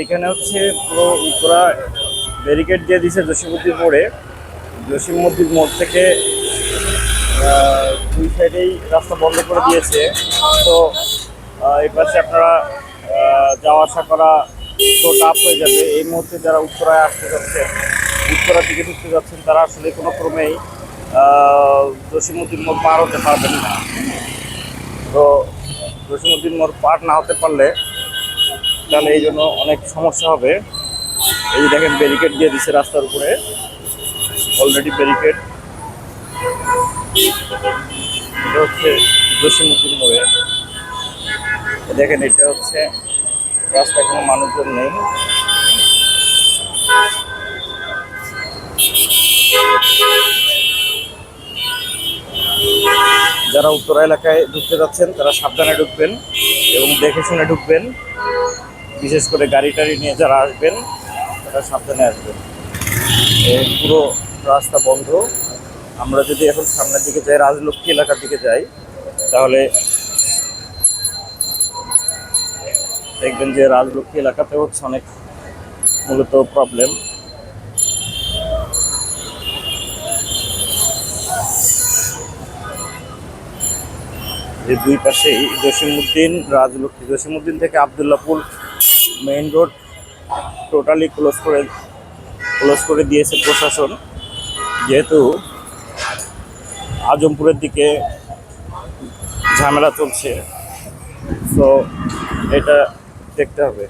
এখানে হচ্ছে পুরো উপরা ব্যারিকেড দিয়ে দিছে জসিমুদ্দিন মোড়ে। জসিমুদ্দিন মোড় থেকে দুই সাইডেই রাস্তা বন্ধ করে দিয়েছে। তো এই পাশে আপনারা যাওয়া আসা করা তো টাফ হয়ে যাবে। এই মুহূর্তে যারা উত্তরায় আসতে যাচ্ছেন, উত্তরার দিকে ঢুকতে যাচ্ছেন, তারা আসলে কোনো ক্রমেই জসিমুদ্দিন মোড় পার হতে পারবেন না। তো জসিমুদ্দিন মোড় পার না হতে পারলে তাহলে এই জন্য অনেক সমস্যা হবে। এই দেখেন ব্যারিকেড দিয়ে দিচ্ছে রাস্তার উপরে। অলরেডি ব্যারিকেড এটা হচ্ছে জসিমুদ্দিন মোড়ে দেখেন, এটা হচ্ছে রাস্তায় কোনো মানুষজন নেই। যারা উত্তরা এলাকায় ঢুকতে যাচ্ছেন, তারা সাবধানে ঢুকবেন এবং দেখে শুনে ঢুকবেন। বিশেষ করে গাড়ি টাড়ি নিয়ে যারা আসবেন, তারা সাবধানে আসবেন। পুরো রাস্তা বন্ধ। আমরা যদি এখন সামনের দিকে যাই, রাজলক্ষ্মী এলাকার দিকে যাই, তাহলে দেখবেন যে রাজলক্ষ্মী এলাকাতে হচ্ছে অনেক মূলত প্রবলেম যে দুই পাশেই জসিমুদ্দিন রাজলক্ষ্মী জসিমুদ্দিন থেকে Abdullahpur main road totally close করে ক্লোজ করে দিয়েছে প্রশাসন। যেহেতু আজমপুরের দিকে ঝামেলা চলছে তো এটা দেখতে হবে।